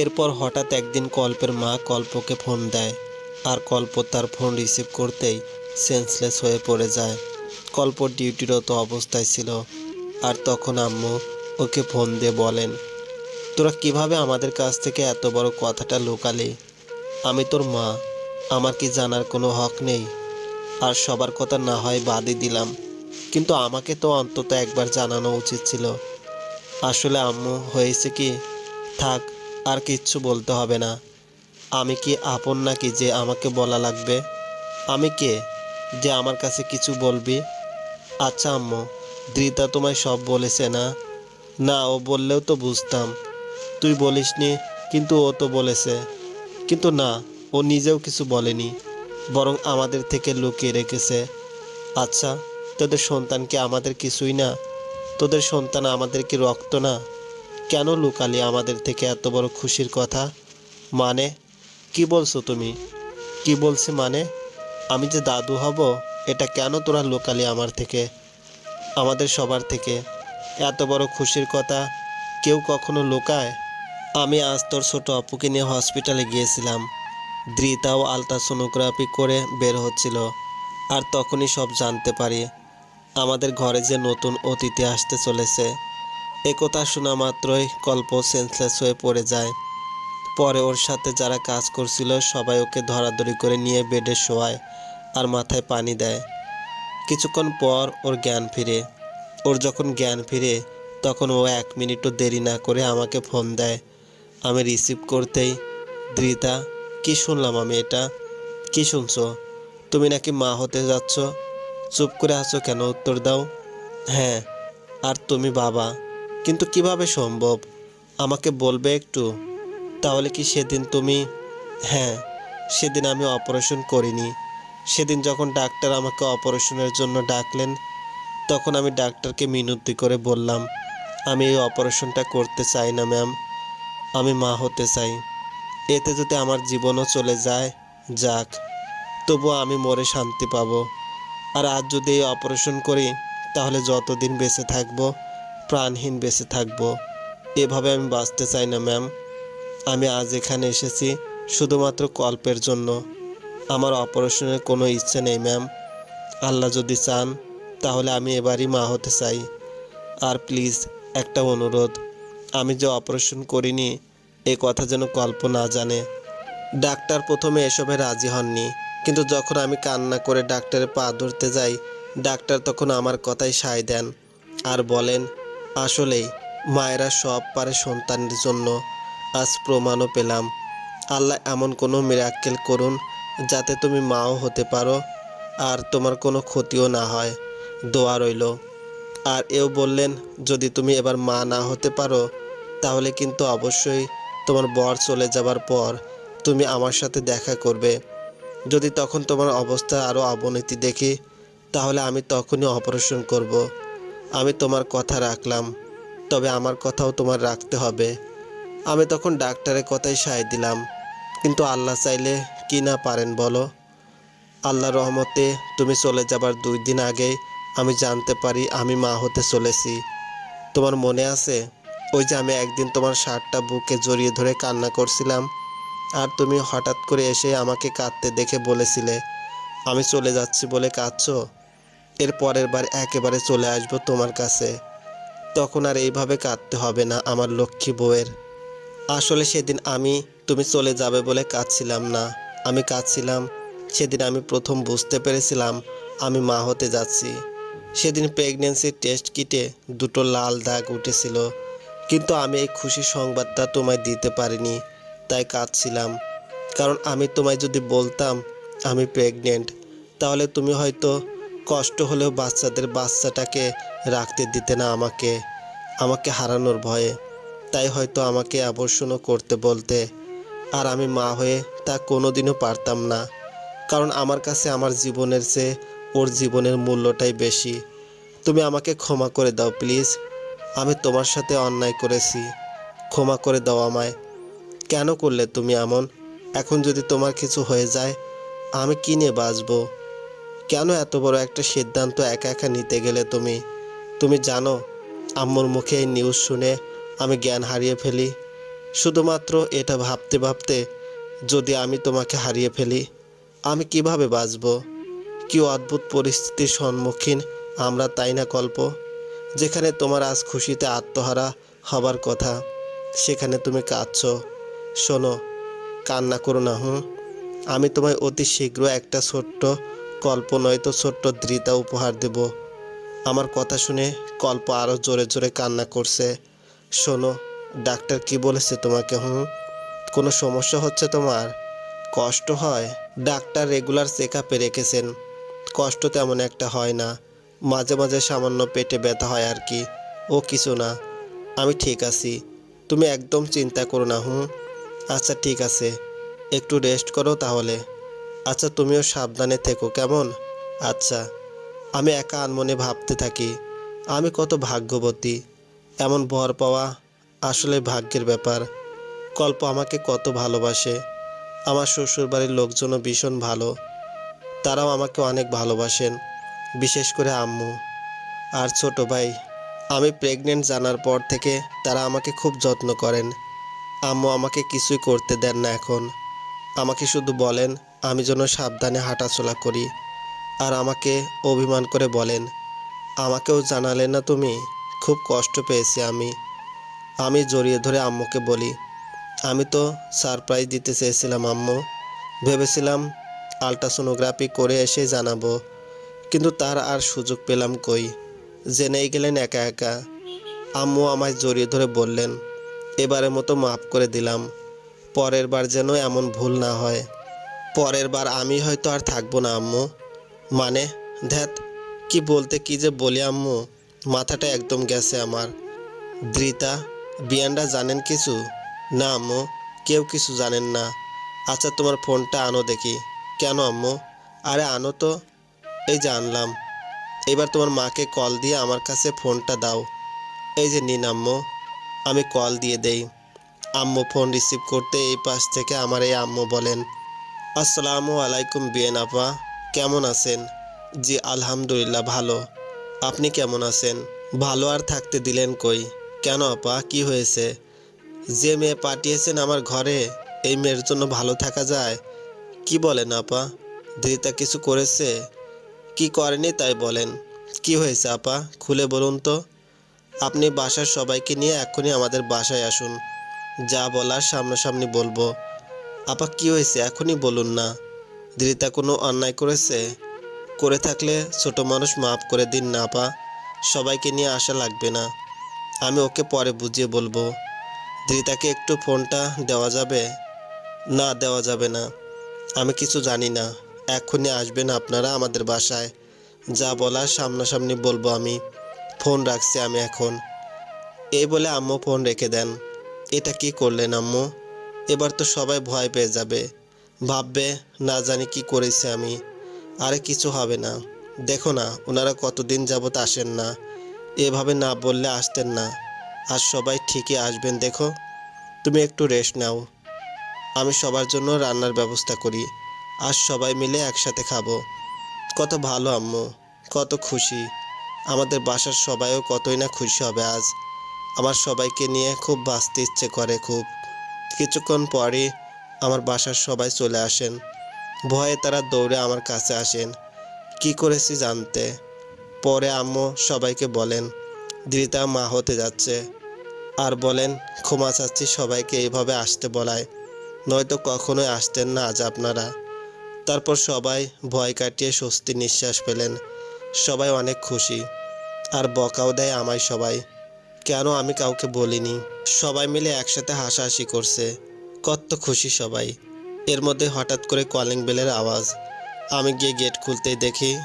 এরপর হঠাৎ একদিন কল্পের মা কল্পকে ফোন দেয়। আর কল্প তার ফোন রিসিভ করতেই সেন্সলেস হয়ে পড়ে যায়। কল্প ডিউটিরত অবস্থায় ছিল। আর তখন আম্মু ওকে ফোন দিয়ে বলেন, তোরা কীভাবে আমাদের কাছ থেকে এত বড় কথাটা লুকালি? আমি তোর মা। আমার কি জানার কোনো হক নেই? আর সবার কথা না হয় বাদই দিলাম। কিন্তু আমাকে তো অন্তত একবার জানানো উচিত ছিল। আসলে আম্মু হয়েছে কি? থাক আর কিচ্ছু বলতে হবে না। আমি কি আপন নাকি যে আমাকে বলা লাগবে? আমি কে যে আমার কাছে কিছু বলবি? আচ্ছা আম্মু, দ্রিতা তোমায় সব বলেছে না? না, ও বললেও তো বুঝতাম। তুই বলিসনি, কিন্তু ও তো বলেছে। কিন্তু না, ও নিজেও কিছু বলেনি, বরং আমাদের থেকে লুকিয়ে রেখেছে। আচ্ছা তোদের সন্তান কি আমাদের কিছুই না? তোদের সন্তান আমাদের কি রক্ত না? কেন লুকালি আমাদের থেকে এত বড় খুশির কথা? মানে কি বলছো তুমি? কি বলছি মানে? আমি যে দাদু হব, এটা কেন তোরা লোকালি আমার থেকে? আমাদের সবার থেকে। এত বড় খুশির কথা কেউ কখনো লোকায়? আমি আজ তোর ছোট অপুকে নিয়ে হসপিটালে গিয়েছিলাম। দ্রিতাও আলট্রাসোনোগ্রাফি করে বের হচ্ছিল। আর তখনই সব জানতে পারি। আমাদের ঘরে যে নতুন অতিথি আসতে চলেছে। একথা শোনা মাত্রই কল্প সেন্সলেস হয়ে পড়ে যায়। পরে ওর সাথে যারা কাজ করছিল, সবাই ওকে ধরাধরি করে নিয়ে বেডে শোয়ায় আর মাথায় পানি দেয়। কিছুক্ষণ পর ওর জ্ঞান ফিরে। ওর যখন জ্ঞান ফিরে, তখন ও এক মিনিটও দেরি না করে আমাকে ফোন দেয়। আমি রিসিভ করতেই, দ্রিতা, কি শুনলাম আমি এটা? কি শুনছো? তুমি নাকি মা হতে যাচ্ছ? চুপ করে আছো কেন? উত্তর দাও। হ্যাঁ আর তুমি বাবা। কিন্তু কীভাবে সম্ভব? আমাকে বলবে একটু। তাহলে কি সেদিন তুমি হ্যাঁ সেদিন আমি অপারেশন করিনি। সেদিন যখন ডাক্তার আমাকে অপারেশনের জন্য ডাকলেন, তখন আমি ডাক্তারকে মিনতি করে বললাম, আমি এই অপারেশনটা করতে চাই না, ম্যাম। আমি মা হতে চাই। এতে যদি আমার জীবনও চলে যায়, যাক, তবুও আমি মরে শান্তি পাবো। আর আজ যদি এই অপারেশন করি, তাহলে যতদিন বেঁচে থাকব প্রাণহীন বেঁচে থাকব। এভাবে আমি বাঁচতে চাই না, ম্যাম। আমি আজ এখানে এসেছি শুধুমাত্র কল্পের জন্য। আমার অপারেশনের কোনো ইচ্ছে নেই, ম্যাম। আল্লাহ যদি চান, তাহলে আমি এবারই মা হতে চাই। আর প্লিজ, একটা অনুরোধ। আমি যে অপারেশন করিনি, এ কথা যেন কল্প না জানে। ডাক্তার প্রথমে এসবে রাজি হননি, কিন্তু যখন আমি কান্না করে ডাক্তারের পা ধরতে যাই, ডাক্তার তখন আমার কথাই সায় দেন আর বলেন আসলেই, মায়েরা সব পারে সন্তানের জন্য। আজ প্রমাণও পেলাম। আল্লাহ এমন কোনো মিরাক্কেল করুন যাতে তুমি মাও হতে পারো আর তোমার কোনো ক্ষতিও না হয়। দোয়া রইল। আর এও বললেন, যদি তুমি এবার মা না হতে পারো, তাহলে কিন্তু অবশ্যই তোমার বর চলে যাবার পর তুমি আমার সাথে দেখা করবে। যদি তখন তোমার অবস্থা আরও অবনতি দেখি, তাহলে আমি তখনই অপারেশন করব। আমি তোমার কথা রাখলাম, তবে আমার কথাও তোমার রাখতে হবে। আমি তখন ডাক্তারের কথাই সায় দিলাম, কিন্তু আল্লাহ চাইলে কি না পারেন বলো? আল্লাহ রহমতে তুমি চলে যাবার দুই দিন আগেই আমি জানতে পারি আমি মা হতে চলেছি। তোমার মনে আছে? ওই যে আমি একদিন তোমার শার্টটা বুকে জড়িয়ে ধরে কান্না করছিলাম, আর তুমি হঠাৎ করে এসে আমাকে কাঁদতে দেখে বলেছিলে, আমি চলে যাচ্ছি বলে কাঁদছো? এর পরের বার একেবারে চলে আসব তোমার কাছে। তখন আর এইভাবে কাঁদতে হবে না আমার লক্ষ্মী বউয়ের। আসলে সেদিন আমি, তুমি চলে যাবে বলে কাঁদছিলাম না। আমি কাঁদছিলাম, সেদিন আমি প্রথম বুঝতে পেরেছিলাম আমি মা হতে যাচ্ছি। সেদিন প্রেগনেন্সি টেস্ট কিটে দুটো লাল দাগ উঠেছিল, কিন্তু আমি এই খুশি সংবাদটা তোমায় দিতে পারিনি, তাই কাঁদছিলাম। কারণ আমি তোমায় যদি বলতাম আমি প্রেগনেন্ট তাহলে তুমি হয়তো কষ্ট হলেও বাচ্চাদের বাচ্চাটাকে রাখতে দিতে না আমাকে। আমাকে হারানোর ভয়ে। তাই হয়তো আমাকে আবর্ষণও করতে বলতে। আর আমি মা হয়ে তা কোনোদিনও পারতাম না। কারণ আমার কাছে আমার জীবনের চেয়ে ওর জীবনের মূল্যটাই বেশি। তুমি আমাকে ক্ষমা করে দাও, প্লিজ। আমি তোমার সাথে অন্যায় করেছি। ক্ষমা করে দাও আমায়। কেন করলে তুমি এমন? এখন যদি তোমার কিছু হয়ে যায়, আমি কি নিয়ে বাঁচবো? কেন এত বড় একটা সিদ্ধান্ত একা একা নিতে গেলে তুমি? তুমি জানো, আম্মুর মুখে এই নিউজ শুনে আমি জ্ঞান হারিয়ে ফেলি। শুধুমাত্র এটা ভাবতে ভাবতে যদি আমি তোমাকে হারিয়ে ফেলি, আমি কীভাবে বাঁচব? কি অদ্ভুত পরিস্থিতির সম্মুখীন আমরা তাই না কল্প? যেখানে তোমার আজ খুশিতে আত্মহারা হবার কথা, সেখানে তুমি কাঁদছ। শোনো, কান্না করো না, হুম? আমি তোমায় অতি শীঘ্র একটা ছোট্ট কল্প নয়তো ছোট্ট দৃতা উপহার দেব। আমার কথা শুনে কল্প আরও জোরে জোরে কান্না করছে। শোনো, ডাক্তার কি বলেছে তোমাকে, হুম? কোনো সমস্যা হচ্ছে তোমার? কষ্ট হয়? ডাক্তার রেগুলার চেক আপে রেখেছেন। কষ্ট তেমন একটা হয় না। মাঝে মাঝে সামান্য পেটে ব্যথা হয় আর কি। ও কিছু না। আমি ঠিক আছি। তুমি একদম চিন্তা করো না, হুম? আচ্ছা ঠিক আছে। একটু রেস্ট করো তাহলে। আচ্ছা তুমিও সাবধানে থেকো, কেমন? আচ্ছা আমি একা আনমনে ভাবতে থাকি। আমি কত ভাগ্যবতী, এমন বর পাওয়া আসলে ভাগ্যের ব্যাপার। কল্প আমাকে কত ভালোবাসে। আমার শ্বশুরবাড়ির লোকজনও ভীষণ ভালো। তারাও আমাকে অনেক ভালোবাসেন, বিশেষ করে আম্মু আর ছোট ভাই। আমি প্রেগনেন্ট জানার পর থেকে তারা আমাকে খুব যত্ন করেন। আম্মু আমাকে কিছুই করতে দেন না এখন। আমাকে শুধু বলেন আমি যেন সাবধানে হাঁটাচলা করি। আর আমাকে অভিমান করে বলেন, আমাকেও জানালে না তুমি? খুব কষ্ট পেয়েছি আমি। আমি জড়িয়ে ধরে আম্মুকে বলি, আমি তো সারপ্রাইজ দিতে চেয়েছিলাম আম্মু। ভেবেছিলাম আলট্রাসোনোগ্রাফি করে এসে জানাব, কিন্তু তার আর সুযোগ পেলাম কই? জেনেই গেলেন একা একা। আম্মু আমায় জড়িয়ে ধরে বললেন, এবারের মতো মাফ করে দিলাম। পরের বার যেন এমন ভুল না হয়। পরের বার আমি হয়তো আর থাকব না, আম্মু। মানে ধ্যাত কি বলতে, কি যে বলি, আম্মু? মাথাটা একদম গেছে আমার। ধৃতা বিয়ানরা জানেন কিছু? না, আম্মু, কেউ কিছু জানেন না। আচ্ছা তোমার ফোনটা আনো দেখি। কেন, আম্মু? আরে, আনো তো। এই যে আনলাম। এবার তোমার মাকে কল দিয়ে আমার কাছে ফোনটা দাও। এই যে নিন, আম্মু। আমি কল দিয়ে দেই। আম্মু ফোন রিসিভ করতে এই পাশ থেকে আমার এই আম্মু বলেন আসসালামু আলাইকুম বিয়েন আপা, কেমন আছেন? জি, আলহামদুলিল্লাহ ভালো। আপনি কেমন আছেন? ভালো আর থাকতে দিলেন কই? কেন আপা, কি হয়েছে? যে মেয়ে পাঠিয়েছেন আমার ঘরে, এই মেয়ের জন্য ভালো থাকা যায়? কি বলেন আপা? ধৃতা কিছু করেছে? কি করেনি তাই বলেন। কি হয়েছে আপা? খুলে বলুন তো। আপনি বাসার সবাইকে নিয়ে এখনই আমাদের বাসায় আসুন। যা বলার সামনাসামনি বলব। আপা কি হয়েছে? এখনই বলুন না। ধৃতা কোনো অন্যায় করেছে? করে থাকলে ছোট মানুষ মাফ করে দিন না, আপা। সবাইকে নিয়ে আসা লাগবে না। আমি ওকে পরে বুঝিয়ে বলব। ধৃতাকে একটু ফোনটা দেওয়া যাবে? না, দেওয়া যাবে না। আমি কিছু জানি না। এক্ষুনি আসবেন আপনারা আমাদের বাসায়। যা বলার সামনাসামনি বলব আমি। ফোন রাখছি আমি এখন। এই বলে আম্মু ফোন রেখে দেন। এটা কি করলেন আম্মু? এবার তো সবাই ভয় পেয়ে যাবে। ভাববে, না জানি কি করেছি আমি। আরে কিছু হবে না। দেখো না, ওনারা কতদিন যাবত আসেন না। এভাবে না বললে আসতেন না। আর সবাই ঠিকই আসবেন, দেখো। তুমি একটু রেস্ট নাও। আমি সবার জন্য রান্নার ব্যবস্থা করি। আর সবাই মিলে একসাথে খাব। কত ভালো, আম্মু। কত খুশি। আমাদের বাসার সবাইও কতই না খুশি হবে আজ। আমার সবাইকে নিয়ে খুব বাঁচতে ইচ্ছে করে, খুব। কিছুক্ষণ পরই আমার বাসার সবাই চলে আসেন। ভয়ে তারা দৌড়ে আমার কাছে আসেন। কি করেছি জানতে? পরে আম্মু সবাইকে বলেন ধৃতা মা হতে যাচ্ছে। আর বলেন, ক্ষমা চাচ্ছি সবাইকে এইভাবে আসতে বলায়। নয়তো কখনোই আসতেন না আজ আপনারা। তারপর সবাই ভয় কাটিয়ে স্বস্তি নিঃশ্বাস পেলেন সবাই অনেক খুশি। আর বকাও দেয় আমায় সবাই। কেন আমি কাউকে বলিনি? সবাই মিলে একসাথে হাসাহাসি করছে। কত খুশি সবাই। এর মধ্যে হঠাৎ করে কলিং বেলের আওয়াজ। আমি গিয়ে গেট খুলতেই দেখি